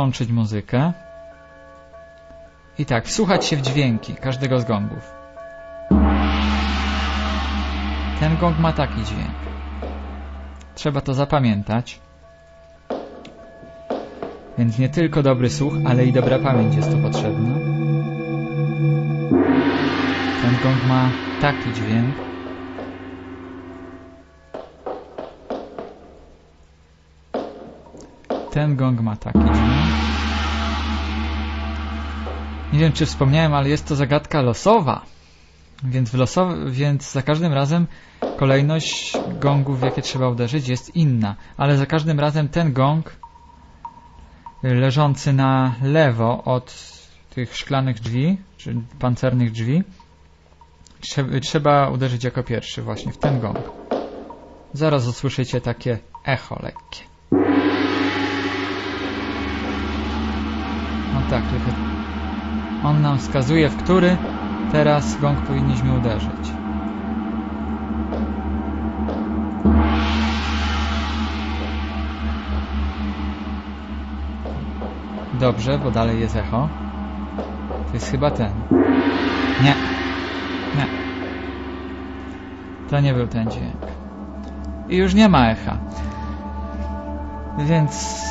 włączyć muzykę. I tak, wsłuchać się w dźwięki każdego z gongów. Ten gong ma taki dźwięk. Trzeba to zapamiętać. Więc nie tylko dobry słuch, ale i dobra pamięć jest tu potrzebna. Ten gong ma taki dźwięk. Ten gong ma taki. Nie wiem, czy wspomniałem, ale jest to zagadka losowa. Więc, w więc za każdym razem kolejność gongów, w jakie trzeba uderzyć, jest inna. Ale za każdym razem ten gong leżący na lewo od tych szklanych drzwi, czy pancernych drzwi, trze- trzeba uderzyć jako pierwszy właśnie w ten gong. Zaraz usłyszycie takie echo lekkie. Tak, tylko on nam wskazuje, w który teraz gong powinniśmy uderzyć. Dobrze, bo dalej jest echo. To jest chyba ten. Nie. Nie. To nie był ten dźwięk. I już nie ma echa. Więc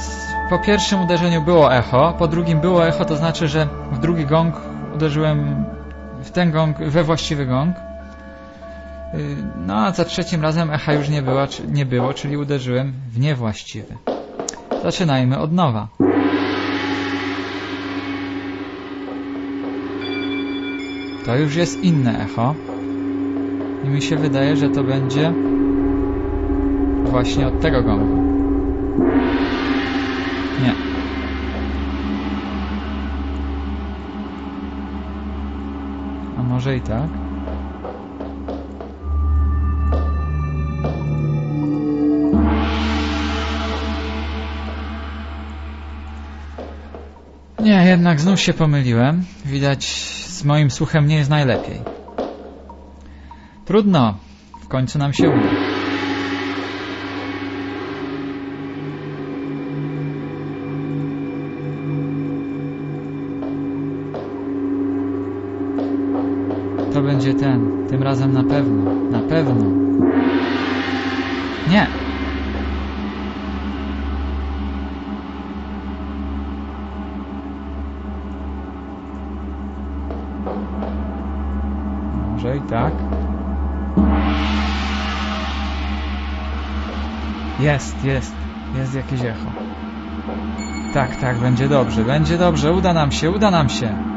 po pierwszym uderzeniu było echo, po drugim było echo, to znaczy, że w drugi gong uderzyłem w ten gong, we właściwy gong. Yy, No a za trzecim razem echa już nie, nie było, czyli uderzyłem w niewłaściwy. Zaczynajmy od nowa. To już jest inne echo. I mi się wydaje, że to będzie właśnie od tego gongu. Nie. A może i tak? Nie, jednak znów się pomyliłem. Widać, z moim słuchem nie jest najlepiej. Trudno. W końcu nam się uda. To będzie ten. Tym razem na pewno. Na pewno. Nie. Może i tak. Jest, jest. Jest jakieś echo. Tak, tak, będzie dobrze, będzie dobrze. Uda nam się, uda nam się.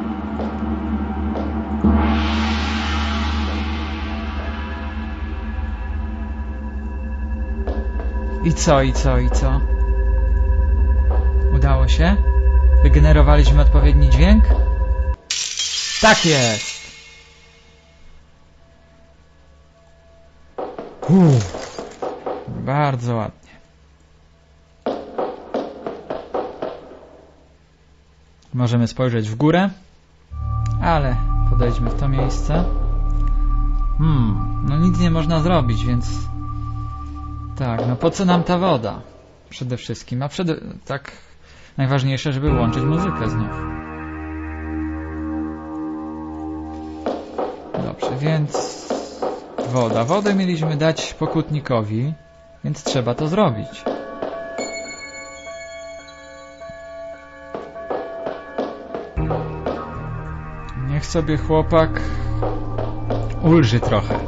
I co, i co, i co? Udało się? Wygenerowaliśmy odpowiedni dźwięk? Tak jest! Uff, bardzo ładnie. Możemy spojrzeć w górę, ale podejdźmy w to miejsce. Hmm, no nic nie można zrobić, więc tak, no po co nam ta woda? Przede wszystkim, a przede... tak najważniejsze, żeby włączyć muzykę znów. Dobrze, więc woda. Wodę mieliśmy dać pokutnikowi, więc trzeba to zrobić. Niech sobie chłopak ulży trochę.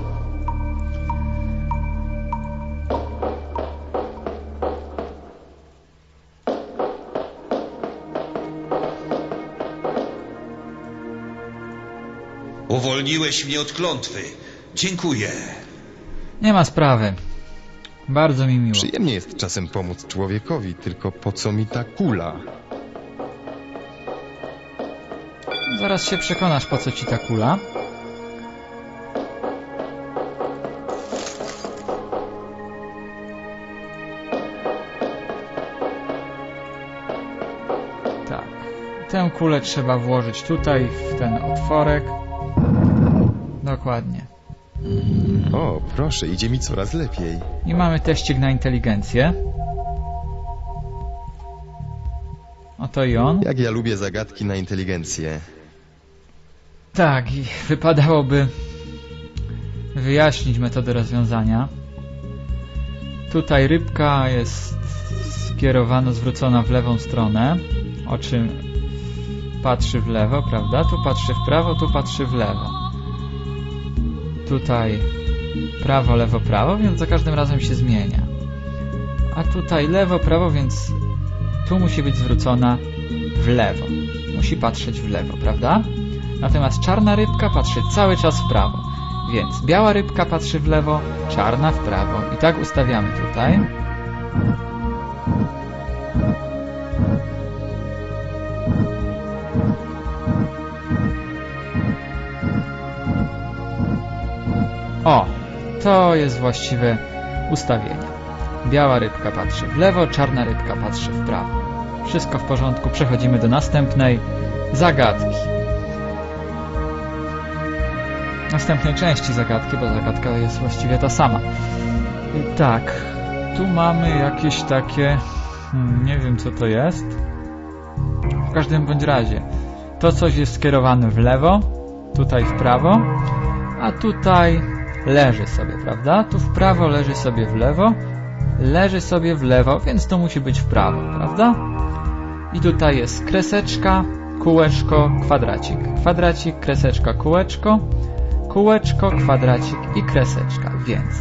Uwolniłeś mnie od klątwy. Dziękuję. Nie ma sprawy. Bardzo mi miło. Przyjemnie jest czasem pomóc człowiekowi, tylko po co mi ta kula? Zaraz się przekonasz, po co ci ta kula. Tak. Tę kulę trzeba włożyć tutaj, w ten otworek. Dokładnie. O, proszę, idzie mi coraz lepiej. I mamy teścik na inteligencję. Oto i on. Jak ja lubię zagadki na inteligencję. Tak, i wypadałoby wyjaśnić metodę rozwiązania. Tutaj rybka jest skierowana, zwrócona w lewą stronę, o czym patrzy w lewo, prawda? Tu patrzy w prawo, tu patrzy w lewo. Tutaj prawo, lewo, prawo, więc za każdym razem się zmienia. A tutaj lewo, prawo, więc tu musi być zwrócona w lewo. Musi patrzeć w lewo, prawda? Natomiast czarna rybka patrzy cały czas w prawo. Więc biała rybka patrzy w lewo, czarna w prawo. I tak ustawiamy tutaj. O, to jest właściwe ustawienie. Biała rybka patrzy w lewo, czarna rybka patrzy w prawo. Wszystko w porządku. Przechodzimy do następnej zagadki. Następnej części zagadki, bo zagadka jest właściwie ta sama. I tak, tu mamy jakieś takie... hmm, Nie wiem co to jest. W każdym bądź razie, to coś jest skierowane w lewo, tutaj w prawo, a tutaj leży sobie, prawda? Tu w prawo leży sobie w lewo, leży sobie w lewo, więc to musi być w prawo, prawda? I tutaj jest kreseczka, kółeczko, kwadracik. Kwadracik, kreseczka, kółeczko, kółeczko, kwadracik i kreseczka. Więc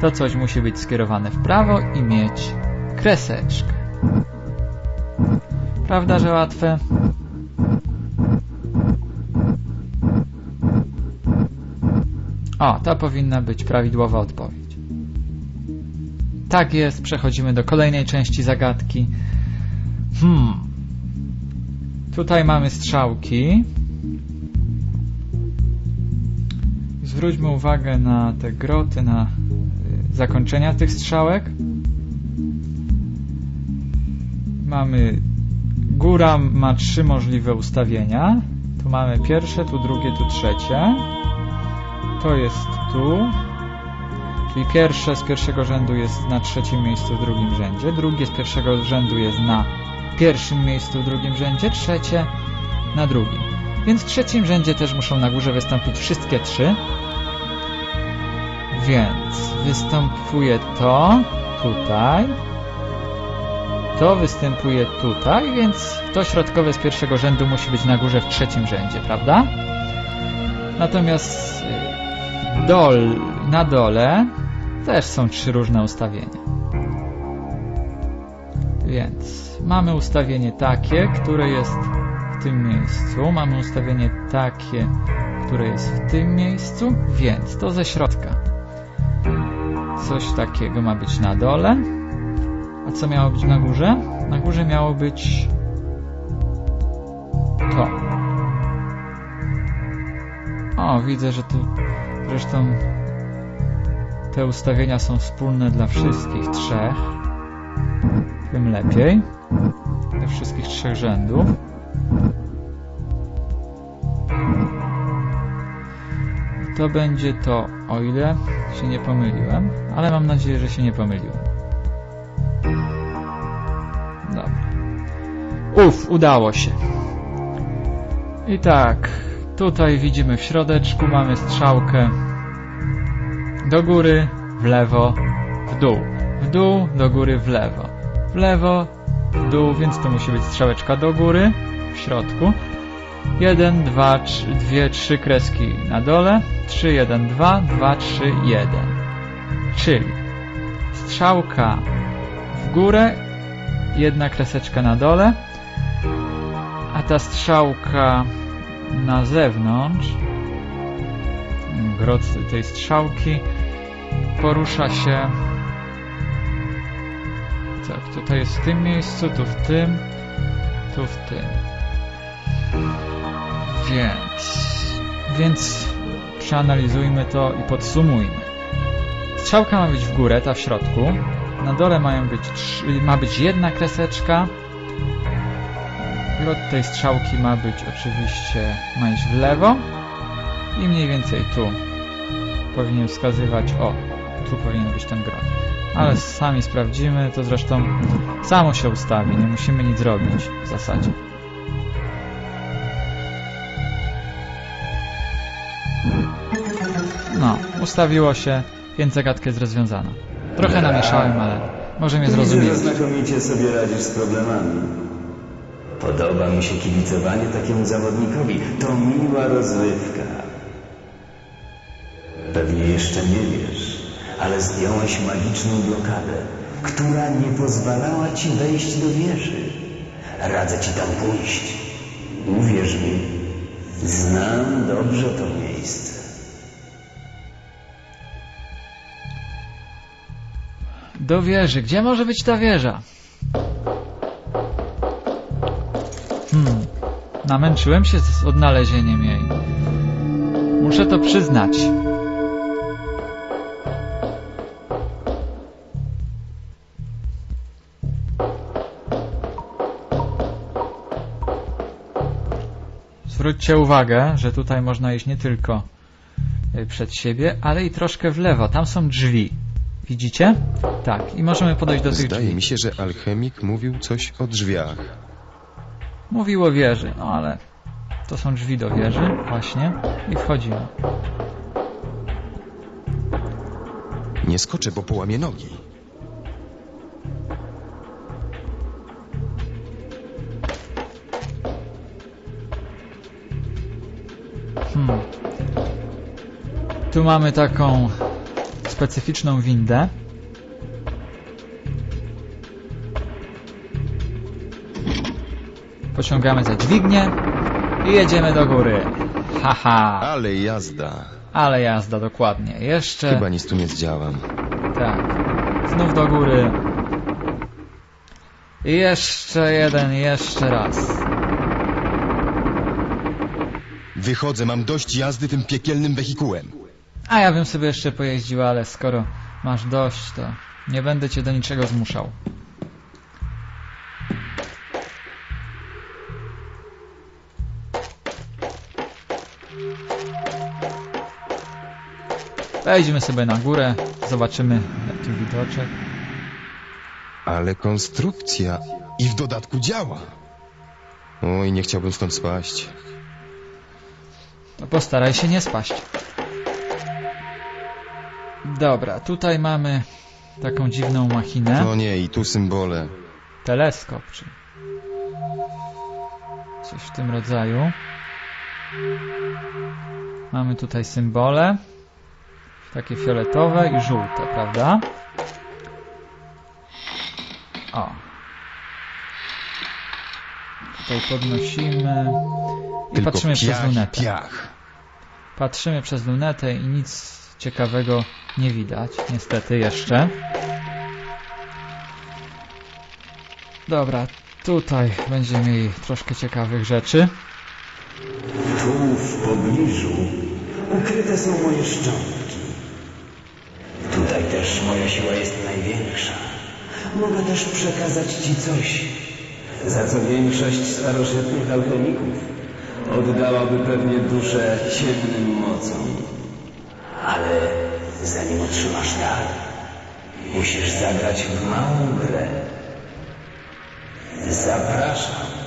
to coś musi być skierowane w prawo i mieć kreseczkę. Prawda, że łatwe? O, to powinna być prawidłowa odpowiedź. Tak jest, przechodzimy do kolejnej części zagadki. Hmm. Tutaj mamy strzałki. Zwróćmy uwagę na te groty, na y, zakończenia tych strzałek. Mamy góra ma trzy możliwe ustawienia. Tu mamy pierwsze, tu drugie, tu trzecie. To jest tu. Czyli pierwsze z pierwszego rzędu jest na trzecim miejscu w drugim rzędzie, drugie z pierwszego rzędu jest na pierwszym miejscu w drugim rzędzie, trzecie na drugim. Więc w trzecim rzędzie też muszą na górze wystąpić wszystkie trzy. Więc występuje to tutaj. To występuje tutaj, więc to środkowe z pierwszego rzędu musi być na górze w trzecim rzędzie, prawda? Natomiast y, dol, na dole też są trzy różne ustawienia. Więc mamy ustawienie takie, które jest w tym miejscu. Mamy ustawienie takie, które jest w tym miejscu. Więc to ze środka. Coś takiego ma być na dole. A co miało być na górze? Na górze miało być to. O, widzę, że tu zresztą te ustawienia są wspólne dla wszystkich trzech. Tym lepiej. Dla wszystkich trzech rzędów. To będzie to, o ile się nie pomyliłem, ale mam nadzieję, że się nie pomyliłem. Dobra. Uf, udało się. I tak, tutaj widzimy w środeczku mamy strzałkę do góry, w lewo, w dół. W dół, do góry, w lewo. W lewo, w dół, więc to musi być strzałeczka do góry, w środku. 1, 2, 3, 2, 3 kreski na dole. 3, 1, 2, 2, 3, 1. Czyli strzałka w górę, jedna kreseczka na dole, a ta strzałka na zewnątrz, grot tej strzałki, porusza się tak, tutaj jest w tym miejscu, tu w tym, tu w tym. Więc, więc przeanalizujmy to i podsumujmy. Strzałka ma być w górę, ta w środku. Na dole mają być ma być jedna kreseczka. Grot tej strzałki ma być oczywiście, ma iść w lewo. I mniej więcej tu powinien wskazywać, o, tu powinien być ten grot. Ale sami sprawdzimy, to zresztą samo się ustawi, nie musimy nic robić w zasadzie. No, ustawiło się, więc zagadka jest rozwiązana. Trochę namieszałem, ale może mnie zrozumieć. znakomicie sobie radzisz z problemami. Podoba mi się kibicowanie takiemu zawodnikowi. To miła rozrywka. Pewnie jeszcze nie wiesz, ale zdjąłeś magiczną blokadę, która nie pozwalała ci wejść do wieży. Radzę ci tam pójść. Uwierz mi, znam dobrze to miejsce. Do wieży. Gdzie może być ta wieża? Hmm. Namęczyłem się z odnalezieniem jej. Muszę to przyznać. Zwróćcie uwagę, że tutaj można iść nie tylko y, przed siebie, ale i troszkę w lewo. Tam są drzwi. Widzicie? Tak, i możemy podejść do tych Zdaje drzwi. mi się, że alchemik mówił coś o drzwiach. Mówiło wieży, no ale to są drzwi do wieży, właśnie, i wchodzimy. Nie skoczę, bo połamię nogi. Tu mamy taką specyficzną windę. Pociągamy za dźwignię i jedziemy do góry. Haha, Ale jazda. ale jazda, dokładnie. Jeszcze... Chyba nic tu nie zdziałam. Tak. Znów do góry. I jeszcze jeden, jeszcze raz. Wychodzę, mam dość jazdy tym piekielnym wehikułem. A ja bym sobie jeszcze pojeździł, ale skoro masz dość, to nie będę cię do niczego zmuszał. Wejdźmy sobie na górę, zobaczymy jaki widoczek. Ale konstrukcja i w dodatku działa. Oj, nie chciałbym stąd spaść. To postaraj się nie spaść. Dobra, tutaj mamy taką dziwną machinę. No nie, i tu symbole. Teleskop, czy coś w tym rodzaju. Mamy tutaj symbole. Takie fioletowe i żółte, prawda? O. Tutaj podnosimy i Tylko patrzymy przez piach, lunetę. piach. Patrzymy przez lunetę i nic ciekawego nie widać, niestety jeszcze. Dobra, tutaj będziemy mieli troszkę ciekawych rzeczy. Tu w pobliżu ukryte są moje szczątki. Tutaj też moja siła jest największa. Mogę też przekazać ci coś, za co większość starożytnych alchemików oddałaby pewnie duszę ciemnym mocom. Ale zanim otrzymasz dar, musisz zagrać w małą grę. Zapraszam.